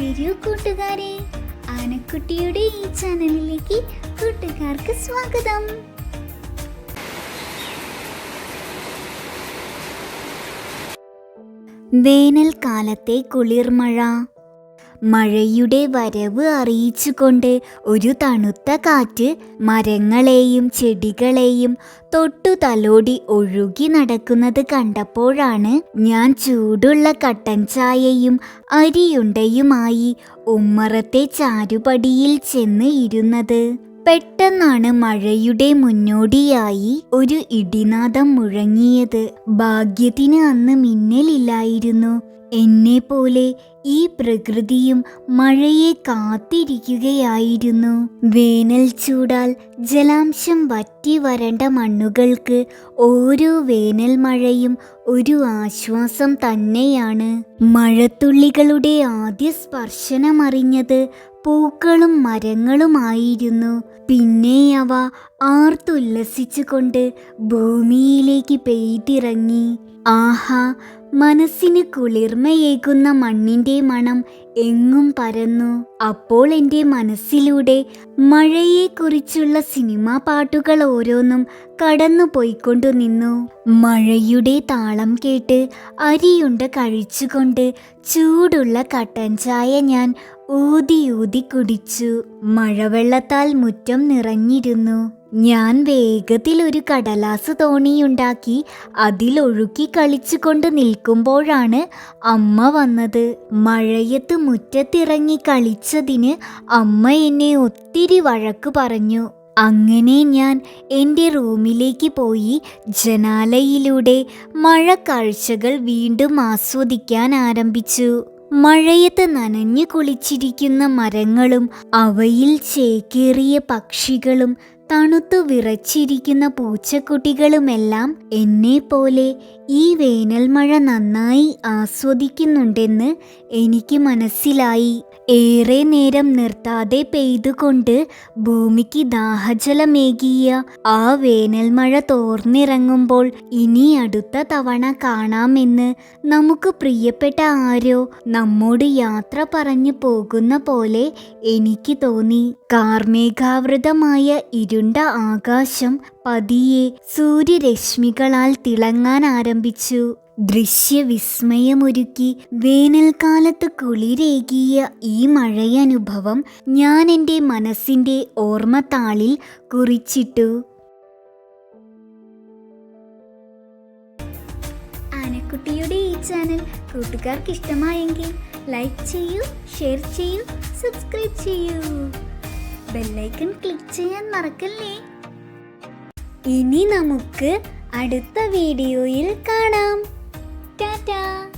വരൂ കൂട്ടുകാരെ. ആനക്കുട്ടിയുടെ ഈ ചാനലിലേക്ക് കൂട്ടുകാർക്ക് സ്വാഗതം. വേനൽക്കാലത്തെ കുളിർമഴ. മഴയുടെ വരവ് അറിയിച്ചുകൊണ്ട് ഒരു തണുത്ത കാറ്റ് മരങ്ങളെയും ചെടികളെയും തൊട്ടു തലോടി ഒഴുകി നടക്കുന്നത് കണ്ടപ്പോഴാണ് ഞാൻ ചൂടുള്ള കട്ടൻ ചായയും അരിയുണ്ടയുമായി ഉമ്മറത്തെ ചാരുപടിയിൽ ചെന്ന് ഇരുന്നത്. പെട്ടെന്നാണ് മഴയുടെ മുന്നോടിയായി ഒരു ഇടിനാദം മുഴങ്ങിയത്. ഭാഗ്യത്തിന് അന്ന് മിന്നലില്ലായിരുന്നു. എന്നെ പോലെ ഈ പ്രകൃതിയും മഴയെ കാത്തിരിക്കുകയായിരുന്നു. വേനൽ ചൂടാൽ ജലാംശം വറ്റി വരണ്ട മണ്ണുകൾക്ക് ഓരോ വേനൽ മഴയും ഒരു ആശ്വാസം തന്നെയാണ്. മഴത്തുള്ളികളുടെ ആദ്യ സ്പർശനമറിഞ്ഞത് പൂക്കളും മരങ്ങളുമായിരുന്നു. പിന്നെ അവ ആർത്തുല്ലസിച്ചുകൊണ്ട് ഭൂമിയിലേക്ക് പെയ്തിറങ്ങി. ആഹാ മനസ്സിന് കുളിർമയേകുന്ന മണ്ണിന്റെ മണം എങ്ങും പരന്നു. അപ്പോൾ എന്റെ മനസ്സിലൂടെ മഴയെക്കുറിച്ചുള്ള സിനിമാ പാട്ടുകൾ ഓരോന്നും കടന്നു പോയിക്കൊണ്ടു നിന്നു. മഴയുടെ താളം കേട്ട് അരിയുണ്ട കഴിച്ചുകൊണ്ട് ചൂടുള്ള കട്ടൻ ചായ ഞാൻ ഊതി ഊതി കുടിച്ചു. മഴവെള്ളത്താൽ മുറ്റം നിറഞ്ഞിരുന്നു. ഞാൻ വേഗത്തിൽ ഒരു കടലാസ് തോണിയുണ്ടാക്കി അതിലൊഴുക്കി കളിച്ചുകൊണ്ട് നിൽക്കുമ്പോഴാണ് അമ്മ വന്നത്. മഴയത്ത് മുറ്റത്തിറങ്ങി കളിച്ചതിന് അമ്മ എന്നെ ഒത്തിരി വഴക്ക് പറഞ്ഞു. അങ്ങനെ ഞാൻ എന്റെ റൂമിലേക്ക് പോയി ജനാലയിലൂടെ മഴക്കാഴ്ചകൾ കാഴ്ചകൾ വീണ്ടും ആസ്വദിക്കാൻ ആരംഭിച്ചു. മഴയത്ത് നനഞ്ഞു കുളിച്ചിരിക്കുന്ന മരങ്ങളും അവയിൽ ചേക്കേറിയ പക്ഷികളും തണുത്തു വിറച്ചിരിക്കുന്ന പൂച്ചക്കുട്ടികളുമെല്ലാം എന്നെ പോലെ ഈ വേനൽമഴ നന്നായി ആസ്വദിക്കുന്നുണ്ടെന്ന് എനിക്ക് മനസ്സിലായി. ഏറെ നേരം നിർത്താതെ പെയ്തുകൊണ്ട് ഭൂമിക്ക് ദാഹജലമേകിയ ആ വേനൽ മഴ തോർന്നിറങ്ങുമ്പോൾ ഇനി അടുത്ത തവണ കാണാമെന്ന് നമുക്ക് പ്രിയപ്പെട്ട ആരോ നമ്മോട് യാത്ര പറഞ്ഞു പോകുന്ന പോലെ എനിക്ക് തോന്നി. കാർമേഘാവൃതമായ ഇരുണ്ട ആകാശം പതിയെ സൂര്യരശ്മികളാൽ തിളങ്ങാൻ ആരംഭിച്ചു. ദൃശ്യവിസ്മയമൊരുക്കി വേനൽക്കാലത്ത് കുളിരേകിയ ഈ മഴയനുഭവം ഞാൻ എന്റെ മനസ്സിന്റെ ഓർമ്മത്താളിൽ കുറിച്ചിട്ടു. ആനക്കുട്ടിയുടെ ഈ ചാനൽ കൂട്ടുകാർക്ക് ഇഷ്ടമായെങ്കിൽ ലൈക്ക് ചെയ്യൂ ഷെയർ ചെയ്യൂ സബ്സ്ക്രൈബ് ചെയ്യൂ. ബെല്ലൈക്കൺ ക്ലിക്ക് ചെയ്യാൻ മറക്കല്ലേ? ഇനി നമുക്ക് അടുത്ത വീഡിയോയിൽ 呀